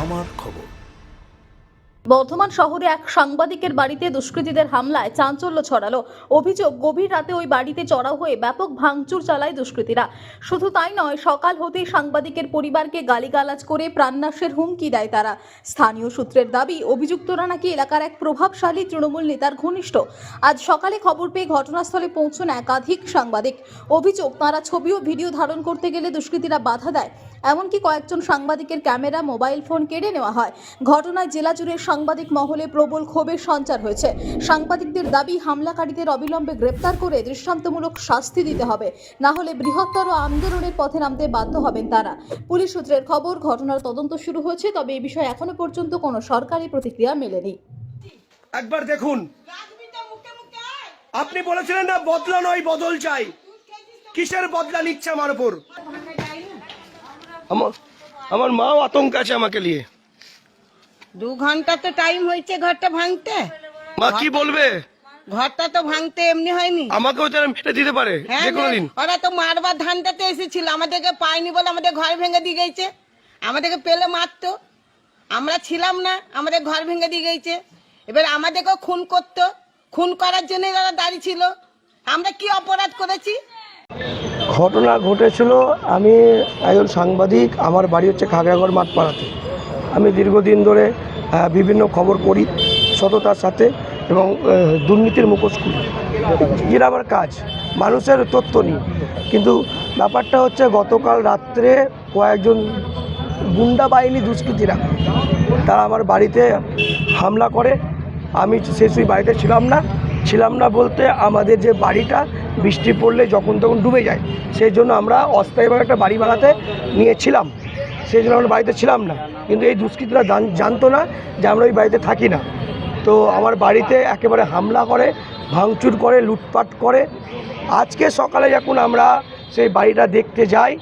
আমার খবর। বর্ধমান শহরে এক সাংবাদিকের বাড়িতে দুষ্কৃতীদের হামলায় চাঞ্চল্য ছড়ালো। অভিযোগ, গভীর রাতে ওই বাড়িতে চড়াও হয়ে ব্যাপক ভাঙচুর চালায় দুষ্কৃতীরা। শুধু তাই নয়, সকাল হতেই সাংবাদিকের পরিবারকে গালিগালাজ করে প্রাণনাশের হুমকি দেয় তারা। স্থানীয় সূত্রের দাবি, অভিযুক্তরা নাকি এলাকার এক প্রভাবশালী তৃণমূল নেতার ঘনিষ্ঠ। আজ সকালে খবর পেয়ে ঘটনাস্থলে পৌঁছন একাধিক সাংবাদিক। অভিযোগ, তারা ছবি ও ভিডিও ধারণ করতে গেলে দুষ্কৃতীরা বাধা দেয়। এমনকি কয়েকজন সাংবাদিকের ক্যামেরা, মোবাইল ফোন কেড়ে নেওয়া হয়। ঘটনায় জেলা জুড়ে সাংবাদিক মহলে প্রবল ক্ষোভের সঞ্চার হয়েছে। সাংবাদিকদের দাবি, হামলাকারীদের অবিলম্বে গ্রেপ্তার করে দৃষ্টান্তমূলক শাস্তি দিতে হবে। না হলে বৃহত্তর আন্দোলনের পথে নামতে বাধ্য হবেন তারা। পুলিশ সূত্রের খবর, ঘটনার তদন্ত শুরু হয়েছে, তবে এই বিষয়ে এখনও পর্যন্ত কোনো সরকারি প্রতিক্রিয়া মেলেনি। একবার দেখুন। আপনি বলেছিলেন না, বদলা নয়, বদল চাই। কিসের বদলা নিচ্ছে আমার উপর? আমার আমার মাও আতঙ্ক আছে আমাকে নিয়ে। দু ঘণ্টা তো টাইম হয়েছে ঘরটা ভাঙতে। মা কি বলবে? ঘরটা তো ভাঙতে এমনি হয়নি। আমাকেও তারা এটা দিতে পারে হ্যাঁ যে কোনো দিন। ওরা তো মারবার ধানটাতে এসেছিল আমাদেরকে পায়নি বলে আমাদের ঘর ভেঙে দিয়ে গেছে। আমাদেরকে পেলে মারতো। আমরা ছিলাম না আমাদের ঘর ভেঙে দিয়ে গেছে। এবার আমাদেরকেও খুন করতো। খুন করার জন্য ওরা দাঁড়িয়ে ছিল। আমরা কি অপরাধ করেছি? ঘটনা ঘটেছিল, আমি একজন সাংবাদিক, আমার বাড়ি হচ্ছে খাগড়াগড় মাঠপাড়াতে। আমি দীর্ঘদিন ধরে বিভিন্ন খবর করি সততার সাথে এবং দুর্নীতির মুখোশ খুলি। যেটা আমার কাজ, মানুষের তথ্য নিই কিন্তু ব্যাপারটা হচ্ছে, গতকাল রাত্রে কয়েকজন গুন্ডা বাহিনী দুষ্কৃতীরা, তারা আমার বাড়িতে হামলা করে। আমি সে সেই বাড়িতে ছিলাম না। ছিলাম না বলতে আমাদের যে বাড়িটা বৃষ্টি পড়লে যখন তখন ডুবে যায়। সেই জন্য আমরা অস্থায়ীভাবে একটা বাড়ি বানাতে নিয়েছিলাম। সেই জন্য আমরা বাড়িতে ছিলাম না। কিন্তু এই দুষ্কৃতীরা জান- জানতো না যে আমরা ওই বাড়িতে থাকি না। তো আমার বাড়িতে একেবারে হামলা করে ভাঙচুর করে লুটপাট করে। আজকে সকালে যখন আমরা সেই বাড়িটা দেখতে যাই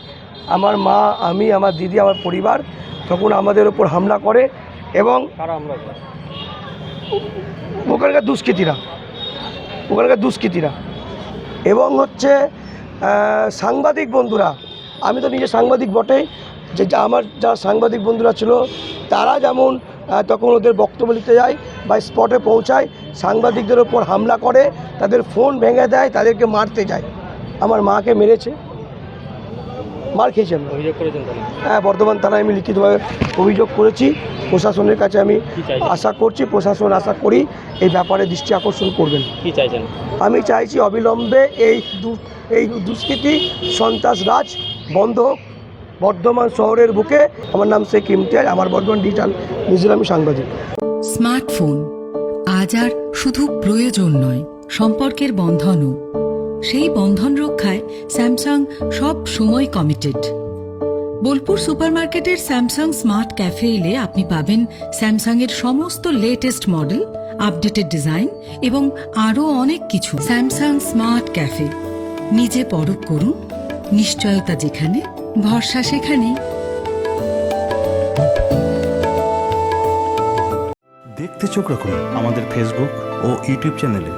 আমার মা আমি আমার দিদি আমার পরিবার তখন আমাদের ওপর হামলা করে এবং ওখানকার দুষ্কৃতীরা। ওখানকার দুষ্কৃতীরা। এবং হচ্ছে সাংবাদিক বন্ধুরা আমি তো নিজে সাংবাদিক বটেই যে যা আমার যারা সাংবাদিক বন্ধুরা ছিল তারা যেমন তখন ওদের বক্তব্য লিখতে যায় বা স্পটে পৌঁছায় সাংবাদিকদের ওপর হামলা করে তাদের ফোন ভেঙে দেয় তাদেরকে মারতে যায়। আমার মাকে মেরেছে। মার খেয়েছি আমরা। অভিযোগ করেছেন হ্যাঁ বর্ধমান থানায় আমি লিখিতভাবে অভিযোগ করেছি। প্রশাসনের কাছে আমি আশা করছি প্রশাসন আশা করি এই ব্যাপারে দৃষ্টি আকর্ষণ করবেন। কি চাইছেন? আমি চাইছি অবিলম্বে এই দু- এই দুষ্কৃতি সন্ত্রাস রাজ বন্ধ হোক। বর্ধমান শহরের বুকে আমার নাম শেখ ইমতিয়াজ আমার বর্ধমান ডিজিটাল নিউজিল আমি সাংবাদিক। স্মার্টফোন আজ আর শুধু প্রয়োজন নয় সম্পর্কের বন্ধনও। সেই বন্ধন রক্ষায় স্যামসাং সব সময় কমিটেড বোলপুর সুপারমার্কেটের স্যামসাং স্মার্ট ক্যাফে এলে আপনি পাবেন স্যামসাং এর সমস্ত লেটেস্ট মডেল আপডেটেড ডিজাইন এবং আরও অনেক কিছু। Samsung smart cafe. নিজে পরখ করুন, নিশ্চয়তা যেখানে, ভরসা সেখানেই। দেখতে চোখ রাখুন আমাদের ফেসবুক ও ইউটিউব চ্যানেলে